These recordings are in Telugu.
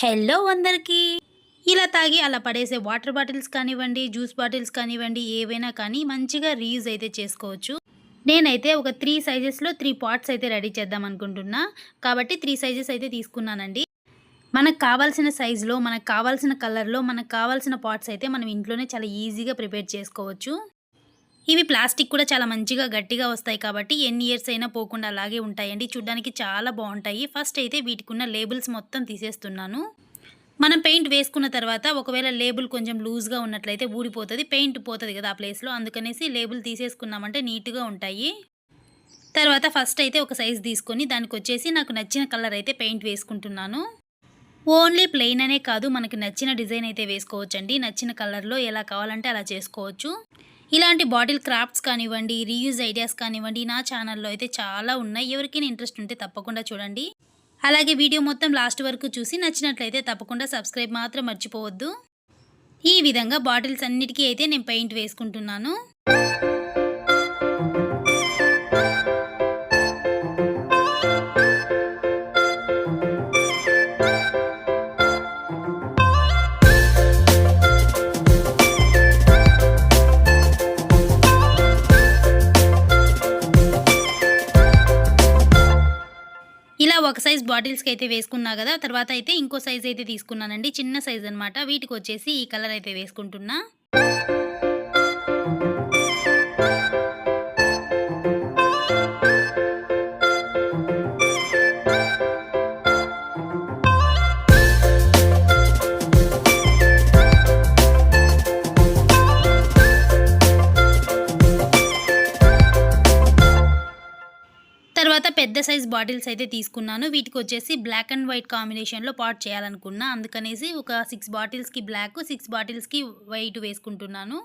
హలో అందరికీ. ఇలా తాగి అలా పడేసే వాటర్ బాటిల్స్ కానివ్వండి జ్యూస్ బాటిల్స్ కానివ్వండి ఏవైనా కానీ మంచిగా రీయూజ్ అయితే చేసుకోవచ్చు. నేనైతే ఒక త్రీ సైజెస్లో త్రీ పాట్స్ అయితే రెడీ చేద్దాం అనుకుంటున్నా. కాబట్టి త్రీ సైజెస్ అయితే తీసుకున్నానండి. మనకు కావాల్సిన సైజులో మనకు కావాల్సిన కలర్లో మనకు కావాల్సిన పాట్స్ అయితే మనం ఇంట్లోనే చాలా ఈజీగా ప్రిపేర్ చేసుకోవచ్చు. ఇవి ప్లాస్టిక్ కూడా చాలా మంచిగా గట్టిగా వస్తాయి కాబట్టి ఎన్ని ఇయర్స్ అయినా పోకుండా అలాగే ఉంటాయండి. చూడ్డానికి చాలా బాగుంటాయి. ఫస్ట్ అయితే వీటికి ఉన్న లేబుల్స్ మొత్తం తీసేస్తున్నాను. మనం పెయింట్ వేసుకున్న తర్వాత ఒకవేళ లేబుల్ కొంచెం లూజ్గా ఉన్నట్లయితే ఊడిపోతుంది పెయింట్ పోతుంది కదా ఆ ప్లేస్లో. అందుకనేసి లేబుల్ తీసేసుకున్నామంటే నీట్గా ఉంటాయి. తర్వాత ఫస్ట్ అయితే ఒక సైజ్ తీసుకొని దానికి వచ్చేసి నాకు నచ్చిన కలర్ అయితే పెయింట్ వేసుకుంటున్నాను. ఓన్లీ ప్లెయిన్ అనే కాదు మనకి నచ్చిన డిజైన్ అయితే వేసుకోవచ్చండి. నచ్చిన కలర్లో ఎలా కావాలంటే అలా చేసుకోవచ్చు. ఇలాంటి బాటిల్ క్రాఫ్ట్స్ కానివ్వండి రీయూజ్ ఐడియాస్ కానివ్వండి నా ఛానల్లో అయితే చాలా ఉన్నాయి. ఎవరికైనా ఇంట్రెస్ట్ ఉంటే తప్పకుండా చూడండి. అలాగే వీడియో మొత్తం లాస్ట్ వరకు చూసి నచ్చినట్లయితే తప్పకుండా సబ్స్క్రైబ్ మాత్రం మర్చిపోవద్దు. ఈ విధంగా బాటిల్స్ అన్నిటికీ అయితే నేను పెయింట్ వేసుకుంటున్నాను. ఒక సైజ్ బాటిల్స్కి అయితే వేసుకున్నా కదా తర్వాత అయితే ఇంకో సైజ్ అయితే తీసుకున్నానండి. చిన్న సైజ్ అనమాట వీటికి వచ్చేసి ఈ కలర్ అయితే వేసుకుంటున్నా. పెద్ద సైజ్ బాటిల్స్ అయితే తీసుకున్నాను. వీటికి వచ్చేసి బ్లాక్ అండ్ వైట్ కాంబినేషన్లో పాట్ చేయాలనుకున్నా. అందుకనేసి ఒక సిక్స్ బాటిల్స్కి బ్లాక్ సిక్స్ బాటిల్స్కి వైట్ వేసుకుంటున్నాను.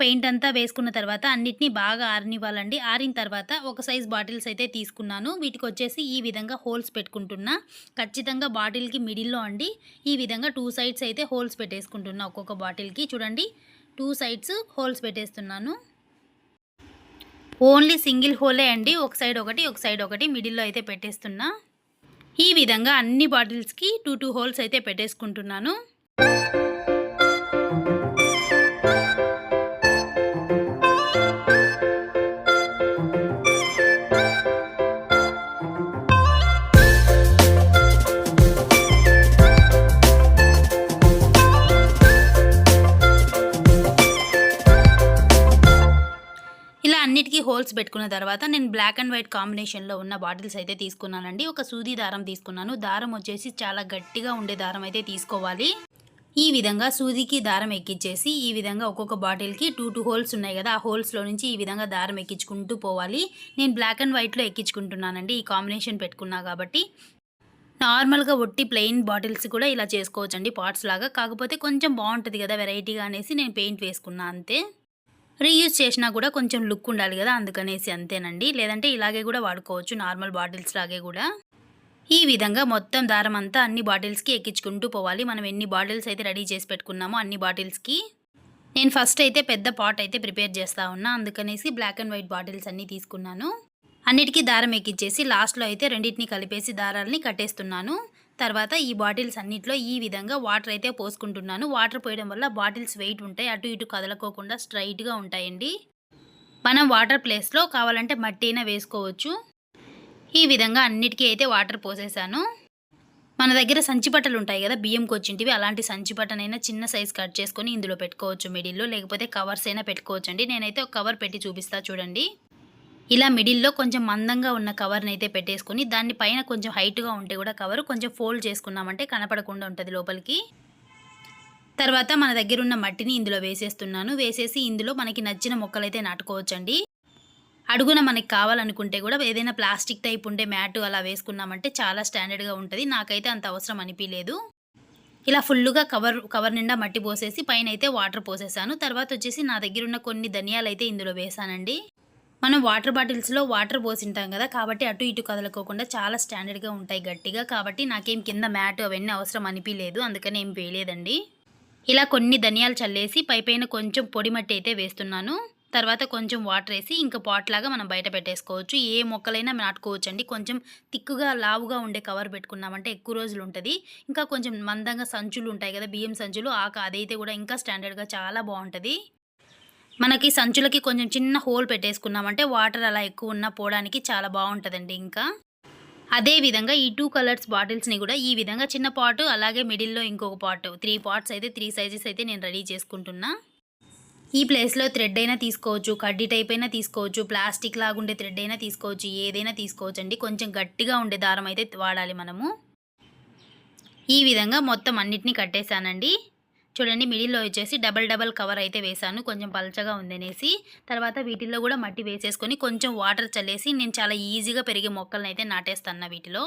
పెయింట్ అంతా వేసుకున్న తర్వాత అన్నిటినీ బాగా ఆరనివ్వాలండి. ఆరిన తర్వాత ఒక సైజ్ బాటిల్స్ అయితే తీసుకున్నాను. వీటికి వచ్చేసి ఈ విధంగా హోల్స్ పెట్టుకుంటున్నా. ఖచ్చితంగా బాటిల్కి మిడిల్లో అండి. ఈ విధంగా టూ సైడ్స్ అయితే హోల్స్ పెట్టేసుకుంటున్నా ఒక్కొక్క బాటిల్కి. చూడండి టూ సైడ్స్ హోల్స్ పెట్టేస్తున్నాను. ఓన్లీ సింగిల్ హోలే అండి. ఒక సైడ్ ఒకటి ఒక సైడ్ ఒకటి మిడిల్లో అయితే పెట్టేస్తున్నా. ఈ విధంగా అన్ని బాటిల్స్కి టూ టూ హోల్స్ అయితే పెట్టేసుకుంటున్నాను. అన్నిటికీ హోల్స్ పెట్టుకున్న తర్వాత నేను బ్లాక్ అండ్ వైట్ కాంబినేషన్లో ఉన్న బాటిల్స్ అయితే తీసుకున్నానండి. ఒక సూది దారం తీసుకున్నాను. దారం వచ్చేసి చాలా గట్టిగా ఉండే దారం అయితే తీసుకోవాలి. ఈ విధంగా సూదికి దారం ఎక్కించేసి ఈ విధంగా ఒక్కొక్క బాటిల్కి టూ టూ హోల్స్ ఉన్నాయి కదా ఆ హోల్స్లో నుంచి ఈ విధంగా దారం ఎక్కించుకుంటూ పోవాలి. నేను బ్లాక్ అండ్ వైట్లో ఎక్కించుకుంటున్నానండి ఈ కాంబినేషన్ పెట్టుకున్నా కాబట్టి. నార్మల్గా ఒట్టి ప్లెయిన్ బాటిల్స్ కూడా ఇలా చేసుకోవచ్చండి పాట్స్ లాగా. కాకపోతే కొంచెం బాగుంటుంది కదా వెరైటీగా అనేసి నేను పెయింట్ వేసుకున్నా అంతే. రీయూజ్ చేసినా కూడా కొంచెం లుక్ ఉండాలి కదా అందుకనేసి అంతేనండి. లేదంటే ఇలాగే కూడా వాడుకోవచ్చు నార్మల్ బాటిల్స్ లాగే కూడా. ఈ విధంగా మొత్తం దారం అంతా అన్ని బాటిల్స్కి ఎక్కించుకుంటూ పోవాలి. మనం ఎన్ని బాటిల్స్ అయితే రెడీ చేసి పెట్టుకున్నామో అన్ని బాటిల్స్కి నేను ఫస్ట్ అయితే పెద్ద పాట్ అయితే ప్రిపేర్ చేస్తా ఉన్నా అందుకనేసి బ్లాక్ అండ్ వైట్ బాటిల్స్ అన్నీ తీసుకున్నాను. అన్నిటికీ దారం ఎక్కించేసి లాస్ట్లో అయితే రెండింటిని కలిపేసి దారాలని కట్టేస్తున్నాను. తర్వాత ఈ బాటిల్స్ అన్నిట్లో ఈ విధంగా వాటర్ అయితే పోసుకుంటున్నాను. వాటర్ పోయడం వల్ల బాటిల్స్ వెయిట్ ఉంటాయి. అటు ఇటు కదలకోకుండా స్ట్రైట్గా ఉంటాయండి. మనం వాటర్ ప్లేస్లో కావాలంటే మట్టి అయినా వేసుకోవచ్చు. ఈ విధంగా అన్నిటికీ అయితే వాటర్ పోసేసాను. మన దగ్గర సంచి బట్టలు ఉంటాయి కదా బియ్యం కొచ్చింటివి అలాంటి సంచిపట్టనైనా చిన్న సైజ్ కట్ చేసుకొని ఇందులో పెట్టుకోవచ్చు మిడిల్లో. లేకపోతే కవర్స్ అయినా పెట్టుకోవచ్చు అండి నేనైతే ఒక కవర్ పెట్టి చూపిస్తా చూడండి. ఇలా మిడిల్లో కొంచెం మందంగా ఉన్న కవర్ని అయితే పెట్టేసుకొని దాన్ని పైన కొంచెం హైట్గా ఉంటే కూడా కవర్ కొంచెం ఫోల్డ్ చేసుకున్నామంటే కనపడకుండా ఉంటుంది లోపలికి. తర్వాత మన దగ్గర ఉన్న మట్టిని ఇందులో వేసేస్తున్నాను. వేసేసి ఇందులో మనకి నచ్చిన మొక్కలైతే నాటుకోవచ్చండి. అడుగున మనకి కావాలనుకుంటే కూడా ఏదైనా ప్లాస్టిక్ టైప్ ఉండే మ్యాట్ అలా వేసుకున్నామంటే చాలా స్టాండర్డ్గా ఉంటుంది. నాకైతే అంత అవసరం అనిపించలేదు ఇలా ఫుల్లుగా కవర్ కవర్ నిండా మట్టి పోసేసి పైన అయితే వాటర్ పోసేసాను. తర్వాత వచ్చేసి నా దగ్గర ఉన్న కొన్ని ధనియాలు అయితే ఇందులో వేసానండి. మనం వాటర్ బాటిల్స్లో వాటర్ పోసింటాం కదా కాబట్టి అటు ఇటు కదలకోకుండా చాలా స్టాండర్డ్గా ఉంటాయి గట్టిగా. కాబట్టి నాకేం కింద మ్యాట్ అవన్నీ అవసరం అనిపించలేదు అందుకని ఏం వేయలేదండి. ఇలా కొన్ని ధనియాలు చల్లేసి పై పైన కొంచెం పొడి మట్టి అయితే వేస్తున్నాను. తర్వాత కొంచెం వాటర్ వేసి ఇంకా పాట్ లాగా మనం బయట పెట్టేసుకోవచ్చు. ఏ మొక్కలైనా నాటుకోవచ్చు అండి కొంచెం తిక్కుగా లావుగా ఉండే కవర్ పెట్టుకున్నామంటే ఎక్కువ రోజులు ఉంటుంది. ఇంకా కొంచెం మందంగా సంచులు ఉంటాయి కదా బియ్యం సంచులు ఆక అదైతే కూడా ఇంకా స్టాండర్డ్గా చాలా బాగుంటుంది. మనకి సంచులకి కొంచెం చిన్న హోల్ పెట్టేసుకున్నామంటే వాటర్ అలా ఎక్కువ ఉన్నా పోవడానికి చాలా బాగుంటుందండి ఇంకా. అదే విధంగా ఈ టూ కలర్స్ బాటిల్స్ని కూడా ఈ విధంగా చిన్న పాటు అలాగే మిడిల్లో ఇంకొక పాట్ త్రీ పాట్స్ అయితే త్రీ సైజెస్ అయితే నేను రెడీ చేసుకుంటున్నా. ఈ ప్లేస్లో థ్రెడ్ అయినా తీసుకోవచ్చు కడ్డీ టైప్ అయినా తీసుకోవచ్చు ప్లాస్టిక్ లాగుండే థ్రెడ్ అయినా తీసుకోవచ్చు ఏదైనా తీసుకోవచ్చు అండి కొంచెం గట్టిగా ఉండే దారం అయితే వాడాలి మనము. ఈ విధంగా మొత్తం అన్నిటినీ కట్టేశానండి. చూడండి మిడిల్లో వచ్చేసి డబల్ డబల్ కవర్ అయితే వేశాను. కొంచెం పలచగా ఉందనేసి. తర్వాత వీటిల్లో కూడా మట్టి వేసేసుకొని కొంచెం వాటర్ చల్లేసి నేను చాలా ఈజీగా పెరిగే మొక్కలను అయితే నాటేస్తాను వీటిలో.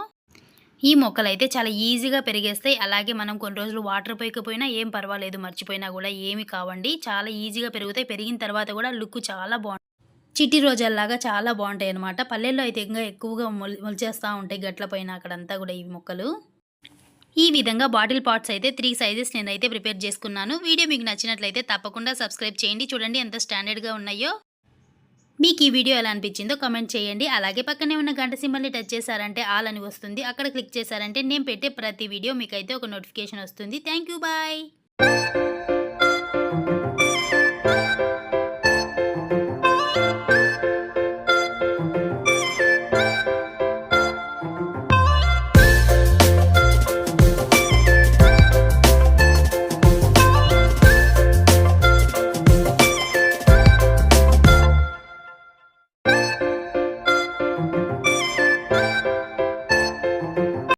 ఈ మొక్కలు అయితే చాలా ఈజీగా పెరిగేస్తాయి అలాగే మనం కొన్ని రోజులు వాటర్ పోయకపోయినా ఏం పర్వాలేదు మర్చిపోయినా కూడా ఏమి కావండి. చాలా ఈజీగా పెరుగుతాయి. పెరిగిన తర్వాత కూడా లుక్ చాలా బాగుంటుంది చిట్టి రోజల్లాగా చాలా బాగుంటాయి అనమాట పల్లెల్లో అయితే ఇంకా ఎక్కువగా మొల్ మొలిచేస్తూ ఉంటాయి గట్ల పైన అక్కడంతా కూడా ఈ మొక్కలు. ఈ విధంగా బాటిల్ పాట్స్ అయితే త్రీ సైజెస్ నేనైతే ప్రిపేర్ చేసుకున్నాను. వీడియో మీకు నచ్చినట్లయితే తప్పకుండా సబ్స్క్రైబ్ చేయండి. చూడండి ఎంత స్టాండర్డ్గా ఉన్నాయో. మీకు ఈ వీడియో ఎలా అనిపించిందో కమెంట్ చేయండి. అలాగే పక్కనే ఉన్న గంట సింబల్ని టచ్ చేశారంటే ఆల్ అని వస్తుంది. అక్కడ క్లిక్ చేశారంటే నేను పెట్టే ప్రతి వీడియో మీకు అయితే ఒక నోటిఫికేషన్ వస్తుంది. Thank you bye